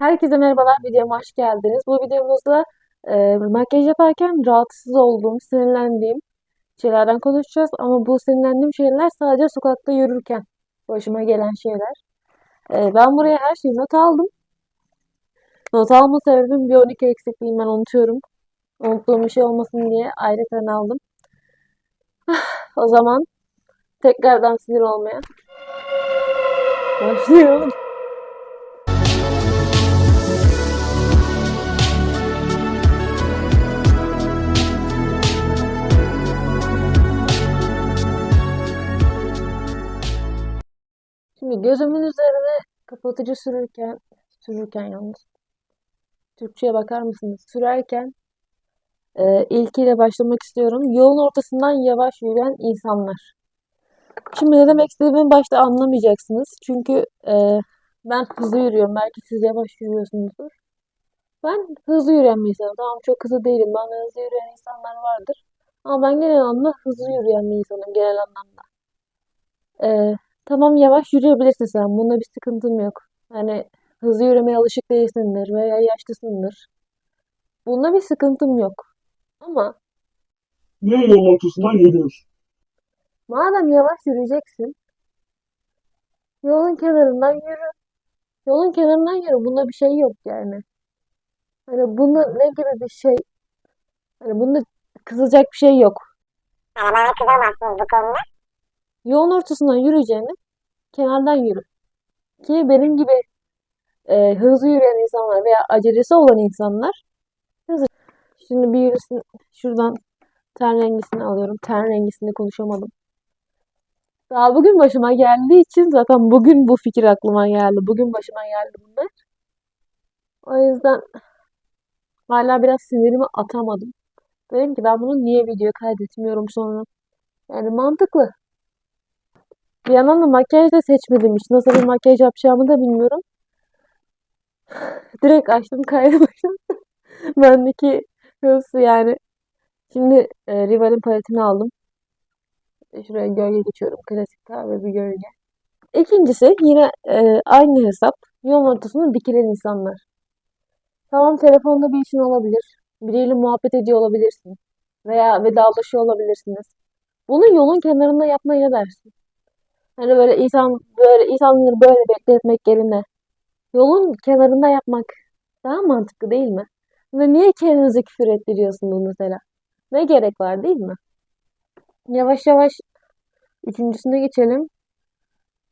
Herkese merhabalar, videoma hoş geldiniz. Bu videomuzda e, makyaj yaparken rahatsız olduğum, sinirlendiğim şeylerden konuşacağız. Ama bu sinirlendiğim şeyler sadece sokakta yürürken başıma gelen şeyler. E, ben buraya her şeyi not aldım. Not alma sebebim bir 12 eksikliğim ben unutuyorum. Unuttuğum bir şey olmasın diye ayrıca aldım. O zaman tekrardan sinir olmaya başlıyorum. Şimdi gözümün üzerine kapatıcı sürürken, sürürken yalnız, Türkçe'ye bakar mısınız? Sürerken e, ilkiyle başlamak istiyorum. Yolun ortasından yavaş yürüyen insanlar. Şimdi ne demek istediğimi başta anlamayacaksınız. Çünkü e, ben hızlı yürüyorum. Belki siz yavaş yürüyorsunuzdur. Ben hızlı yürüyen bir insanım. Tamam çok hızlı değilim. Bana hızlı yürüyen insanlar vardır. Ama ben genel anlamda hızlı yürüyen bir insanım genel anlamda. E, Tamam yavaş yürüyebilirsin sen. Bunda bir sıkıntım yok. Hani hızlı yürümeye alışık değilsindir veya yaşlısındır. Bunda bir sıkıntım yok. Ama Niye yolun ortasından yürüyorsun? madem yavaş yürüyeceksin, yolun kenarından yürü. Yolun kenarından yürü. Bunda bir şey yok yani. Hani bunda ne gibi bir şey, hani bunda kızacak bir şey yok. Yani bana kızamazsınız bu konuda. Yolun ortasından yürüyeceğini kenardan yürü. Ki benim gibi e, hızlı yürüyen insanlar veya acelesi olan insanlar hızlı. Şimdi bir yürüsün şuradan ten rengisini alıyorum. Ten rengisini konuşamadım. Daha bugün başıma geldiği için zaten bugün bu fikir aklıma geldi. Bugün başıma geldi bunlar. O yüzden hala biraz sinirimi atamadım. Dedim ki ben bunu niye video kaydetmiyorum sonra. Yani mantıklı. Bir yandan da makyaj da seçmedim. Nasıl bir makyaj yapacağımı da bilmiyorum. Direkt açtım kaydı başladım. Bendeki hız yani. Şimdi e, Rival'in paletini aldım. E, Şuraya gölge geçiyorum. Klasik kahve bir gölge. İkincisi yine e, aynı hesap. Yolun ortasında dikilen insanlar. Tamam telefonda bir işin olabilir. Biriyle muhabbet ediyor olabilirsin. Veya vedalaşıyor olabilirsiniz. Bunu yolun kenarında yapmaya dersin? Hani böyle insan böyle insanları böyle bekletmek yerine yolun kenarında yapmak daha mantıklı değil mi? Ve niye kendinize küfür ettiriyorsunuz mesela? Ne gerek var değil mi? Yavaş yavaş üçüncüsüne geçelim.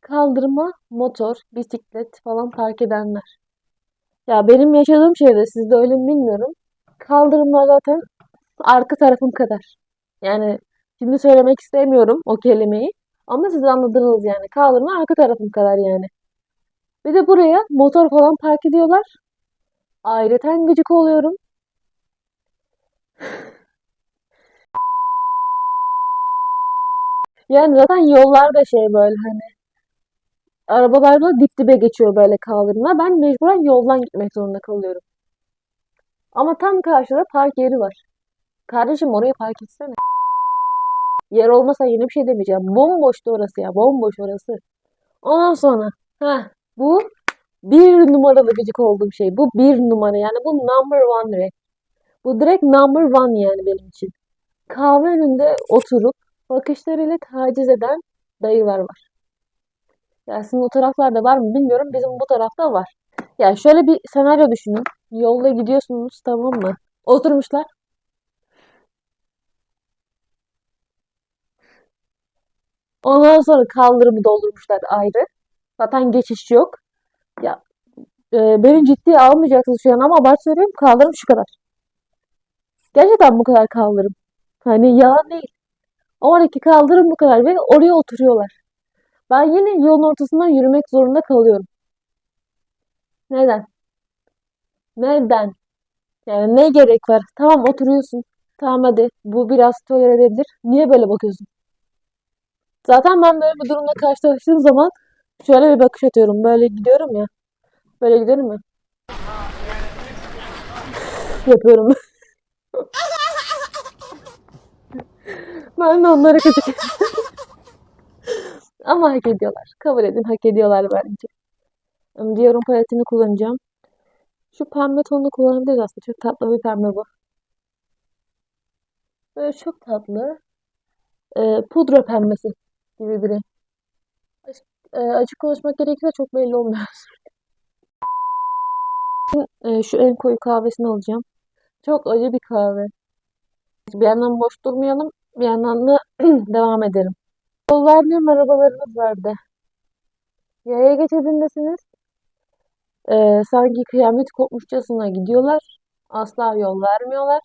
Kaldırma, motor, bisiklet falan park edenler. Ya benim yaşadığım şeyde sizde öyle mi bilmiyorum. Kaldırımlar zaten arka tarafım kadar. Yani şimdi söylemek istemiyorum o kelimeyi. Ama siz anladınız yani. Kaldırımın arka tarafım kadar yani. Bir de buraya motor falan park ediyorlar. Ayrıca gıcık oluyorum. Yani zaten yollar da şey böyle hani arabalar da dip dibe geçiyor böyle kaldırımlar. Ben mecburen yoldan gitmek zorunda kalıyorum. Ama tam karşıda park yeri var. Kardeşim oraya park etsene. Yer olmasa yine bir şey demeyeceğim. Bomboştu orası ya. Bomboş orası. Ondan sonra heh, bu bir numaralı gıcık olduğum şey. Bu bir numara yani bu number one direkt. Bu direkt number one yani benim için. Kahve önünde oturup bakışlarıyla taciz eden dayılar var. Ya sizin o taraflarda var mı bilmiyorum. Bizim bu tarafta var. Ya şöyle bir senaryo düşünün. Yolda gidiyorsunuz tamam mı? Oturmuşlar. Ondan sonra kaldırımı doldurmuşlar ayrı. Zaten geçiş yok. Ya e, beni ciddiye almayacaksınız şu an ama abart söylüyorum kaldırım şu kadar. Gerçekten bu kadar kaldırım. Hani yalan değil. Oradaki kaldırım bu kadar ve oraya oturuyorlar. Ben yine yolun ortasından yürümek zorunda kalıyorum. Neden? Neden? Yani ne gerek var? Tamam oturuyorsun. Tamam hadi. Bu biraz tolere edilebilir. Niye böyle bakıyorsun? Zaten ben böyle bir durumla karşılaştığım zaman şöyle bir bakış atıyorum. Böyle gidiyorum ya. Böyle gidiyorum ya. Yapıyorum. Ben de onları kötü Ama hak ediyorlar. Kabul edin hak ediyorlar bence. Diyorum paletini kullanacağım. Şu pembe tonunu kullanabiliriz aslında. Çok tatlı bir pembe bu. Böyle çok tatlı. Ee, pudra pembesi gibi biri. Açık, e, açık konuşmak gerekirse çok belli olmuyor. Ee, şu en koyu kahvesini alacağım. Çok acı bir kahve. Bir yandan boş durmayalım. Bir yandan da devam edelim. Yol vermeyen arabalarımız var bir de. Yaya geçidindesiniz. Ee, sanki kıyamet kopmuşçasına gidiyorlar. Asla yol vermiyorlar.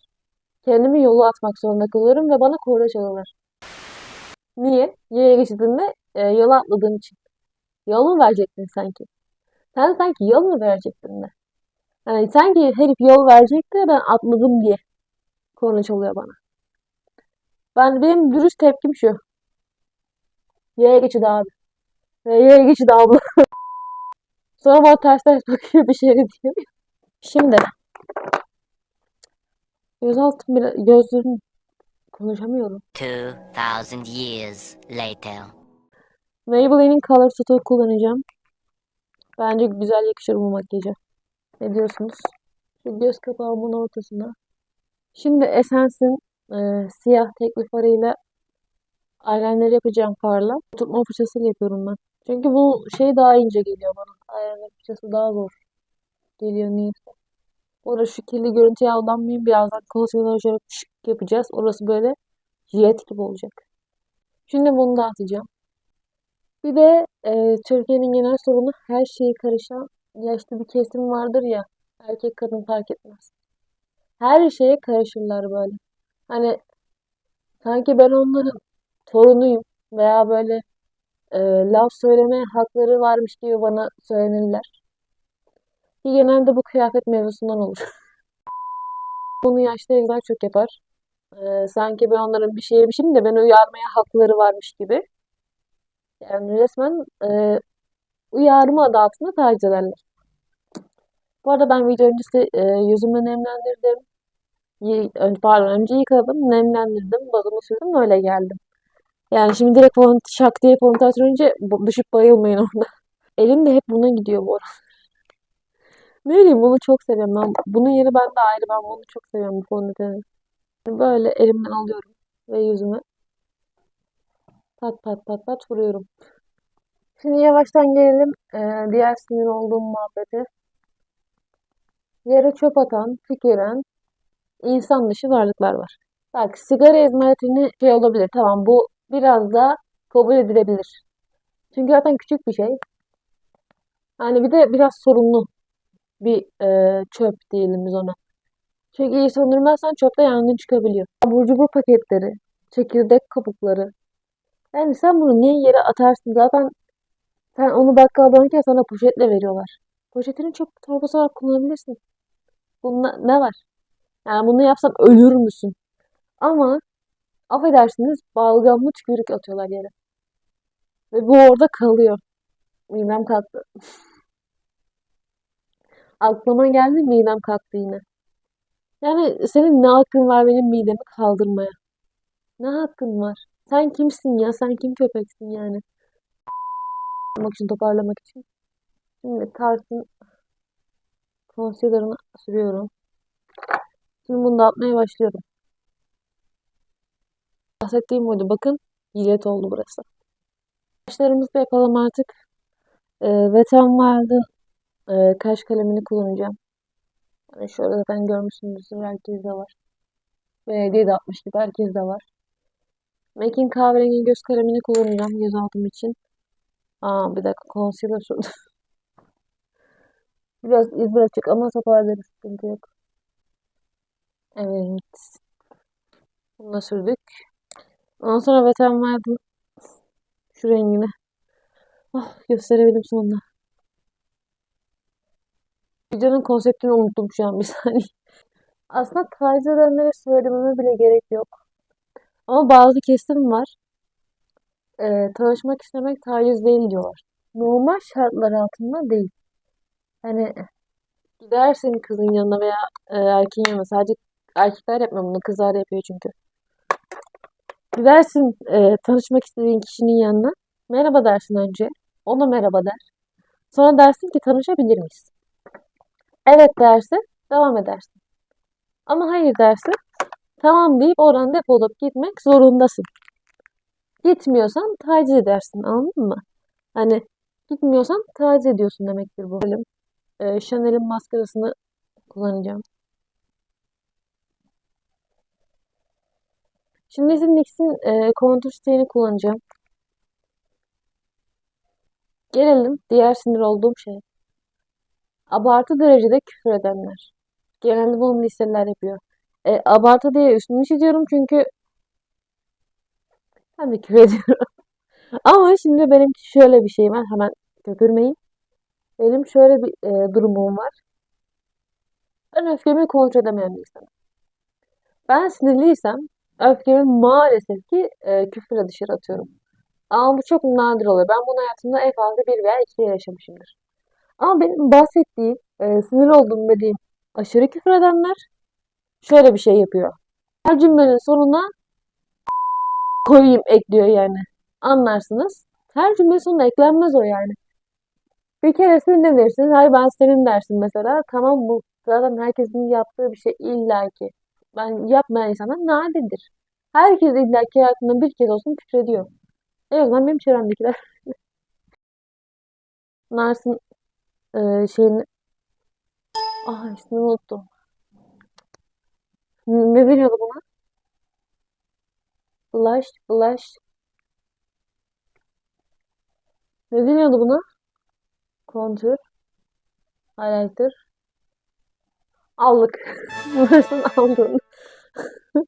Kendimi yolu atmak zorunda kalıyorum ve bana korna çalıyorlar. Niye? Yaya geçidinde e, yola atladığım için. Yol mu verecektin sanki? Sen sanki yol mu verecektin de? Yani sanki herif yol verecekti ben atladım diye korna çalıyor bana. Ben benim dürüst tepkim şu. Yaya geçidi abi. Ve yaya geçidi abla. Sonra bana ters ters bakıyor bir şey diyor. Şimdi gözaltım biraz gözlerim konuşamıyorum. 2,000 years later. Maybelline'in Color Stone kullanacağım. Bence güzel yakışır bu makyaja. Ne diyorsunuz? Şu göz kapağımın ortasına. Şimdi Essence'in e, siyah tekli farıyla eyeliner yapacağım farla. Tutma fırçasıyla yapıyorum ben. Çünkü bu şey daha ince geliyor bana. Eyeliner fırçası daha zor geliyor niyeyse. Orada şu kirli görüntüye aldanmayayım. Birazdan concealer şöyle şık yapacağız. Orası böyle jet gibi olacak. Şimdi bunu da atacağım. Bir de e, Türkiye'nin genel sorunu her şeyi karışan yaşlı bir kesim vardır ya. Erkek kadın fark etmez. Her şeye karışırlar böyle. Hani sanki ben onların torunuyum veya böyle e, laf söyleme hakları varmış gibi bana söylenirler. Ki genelde bu kıyafet mevzusundan olur. Bunu yaşlı teyzeler çok yapar. E, sanki ben onların bir şeye yemişim de beni uyarmaya hakları varmış gibi. Yani resmen e, uyarma adı altında taciz ederler. Bu arada ben video öncesi e, yüzümü nemlendirdim. Y- ön- Pardon önce yıkadım, nemlendirdim, bazımı sürdüm öyle geldim. Yani şimdi direkt şak diye fondöten bu- düşüp bayılmayın orada. Elim de hep buna gidiyor bu arada. Ne bileyim bunu çok seviyorum ben. Bunun yeri bende ayrı. Ben bunu çok seviyorum bu fondöteni. Böyle elimden alıyorum ve yüzüme pat pat pat pat vuruyorum. Şimdi yavaştan gelelim e, diğer sinir olduğum muhabbete. Yere çöp atan, tüküren, insan dışı varlıklar var. Bak sigara izmaritini şey olabilir. Tamam bu biraz da kabul edilebilir. Çünkü zaten küçük bir şey. Yani bir de biraz sorunlu bir e, çöp diyelim biz ona. Çünkü iyi söndürmezsen çöpte yangın çıkabiliyor. Abur cubur paketleri, çekirdek kabukları. Yani sen bunu niye yere atarsın? Zaten sen onu bakkala dönerken sana poşetle veriyorlar. Poşetini çöp torbası olarak kullanabilirsin. Bunda ne var? Yani bunu yapsan ölür müsün? Ama affedersiniz balgamlı tükürük atıyorlar yere. Ve bu orada kalıyor. Midem kalktı. Aklıma geldi midem kalktı yine. Yani senin ne hakkın var benim midemi kaldırmaya? Ne hakkın var? Sen kimsin ya? Sen kim köpeksin yani? Toparlamak için, toparlamak için. Şimdi Tarte'ın concealer'ını sürüyorum. Şimdi bunu da atmaya başlıyorum. Bahsettiğim buydu. Bakın jilet oldu burası. Saçlarımızı da yapalım artık. Ee, n Wild'ın e, kaş kalemini kullanacağım. Yani şöyle zaten görmüşsünüzdür. Herkes de var. Belediye de atmış gibi herkes de var. MAC'in kahverengi göz kalemini kullanacağım göz altım için. Aa bir dakika concealer sürdüm. Biraz iz bırakacak ama toparlarız. Sıkıntı yok. Evet. Bunu da sürdük. Ondan sonra n Wild'ın şu rengini. Ah gösterebildim sonunda. Videonun konseptini unuttum şu an bir saniye. Aslında taciz edenlere söylememe bile gerek yok. Ama bazı kesim var. Ee, tanışmak istemek taciz değil diyorlar. Normal şartlar altında değil. Hani gidersin kızın yanına veya e, erkeğin yanına. Sadece erkekler yapmıyor bunu. Kızlar yapıyor çünkü. Gidersin e, tanışmak istediğin kişinin yanına. Merhaba dersin önce. Ona merhaba der. Sonra dersin ki tanışabilir miyiz? Evet derse devam edersin. Ama hayır derse tamam deyip oradan defolup gitmek zorundasın. Gitmiyorsan taciz edersin anladın mı? Hani gitmiyorsan taciz ediyorsun demektir bu. Ee, Chanel'in maskarasını kullanacağım. Şimdi ise NYX'in e, kontur siteğini kullanacağım. Gelelim diğer sinir olduğum şey. Abartı derecede küfür edenler. Genelde bunu listeler yapıyor. E, abartı diye üstünü çiziyorum çünkü ben de küfür ediyorum. Ama şimdi benim şöyle bir şey var. Hemen köpürmeyin. Benim şöyle bir e, durumum var. Ben öfkemi kontrol edemeyen bir insanım. Ben sinirliysem öfkemi maalesef ki e, küfürle dışarı atıyorum. Ama bu çok nadir oluyor. Ben bunu hayatımda en fazla bir veya iki yaşamışımdır. Ama benim bahsettiğim, e, sinir olduğum dediğim aşırı küfür edenler şöyle bir şey yapıyor. Her cümlenin sonuna koyayım ekliyor yani. Anlarsınız. Her cümle sonuna eklenmez o yani. Bir kere sinirlenirsin. Hayır ben senin dersin mesela. Tamam bu zaten herkesin yaptığı bir şey illaki. Ben yapmayan insanlar nadirdir. Herkes illaki hayatında bir kez olsun küfür ediyor. En azından benim çevremdekiler. Nars'ın e, şeyini... Ah ismini unuttum. Ne deniyordu buna? Blush, blush. Ne deniyordu buna? Kontür. Highlighter. Allık. Nars'ın aldığını.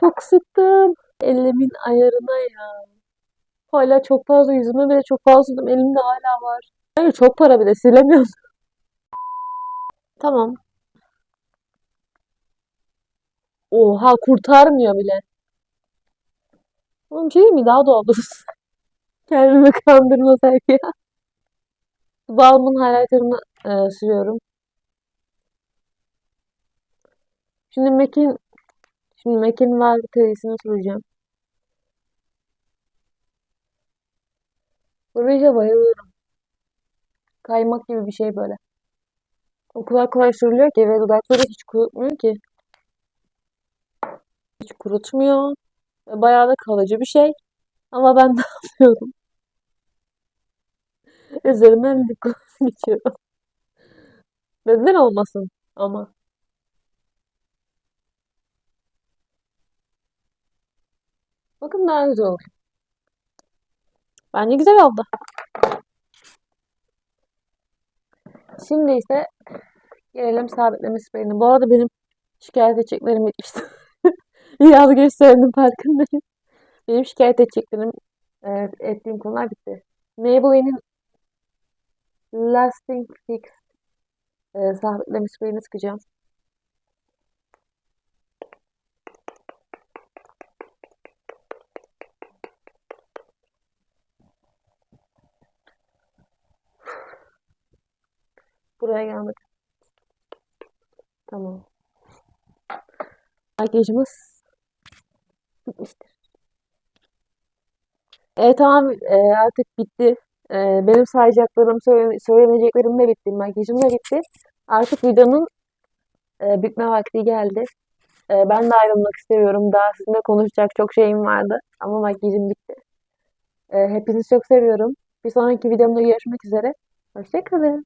Çok sıktım. Elimin ayarına ya. Hala çok fazla yüzüme bile çok fazla sürdüm. Elimde hala var. Hayır çok para bile silemiyorum. Tamam. Oha kurtarmıyor bile. Oğlum şey mi daha dursun. Kendimi kandırma ya. Balmın highlighter'ını e, sürüyorum. Şimdi MAC'in şimdi MAC'in var terisini süreceğim. Ruja bayılıyorum. Kaymak gibi bir şey böyle. O kadar kolay sürülüyor ki ve dudakları hiç kurutmuyor ki. Hiç kurutmuyor. Ve bayağı da kalıcı bir şey. Ama ben ne yapıyorum? Üzerimden lip gloss geçiyorum. Neden olmasın ama. Bakın daha güzel oldu. Bence güzel oldu. Şimdi ise gelelim sabitleme spreyine. Bu arada benim şikayet edeceklerim bitmişti. Biraz söyledim farkındayım. Benim şikayet edeceklerim, evet, ettiğim konular bitti. Maybelline'in Lasting Fix e, sabitleme spreyini sıkacağım. Buraya geldik. Tamam. Makyajımız bitmiştir. Evet tamam e, artık bitti. E, benim sayacaklarım, söyle, de bitti. Makyajım da bitti. Artık videonun e, bitme vakti geldi. E, ben de ayrılmak istemiyorum. Daha sizinle konuşacak çok şeyim vardı. Ama makyajım bitti. E, hepinizi çok seviyorum. Bir sonraki videomda görüşmek üzere. Hoşçakalın.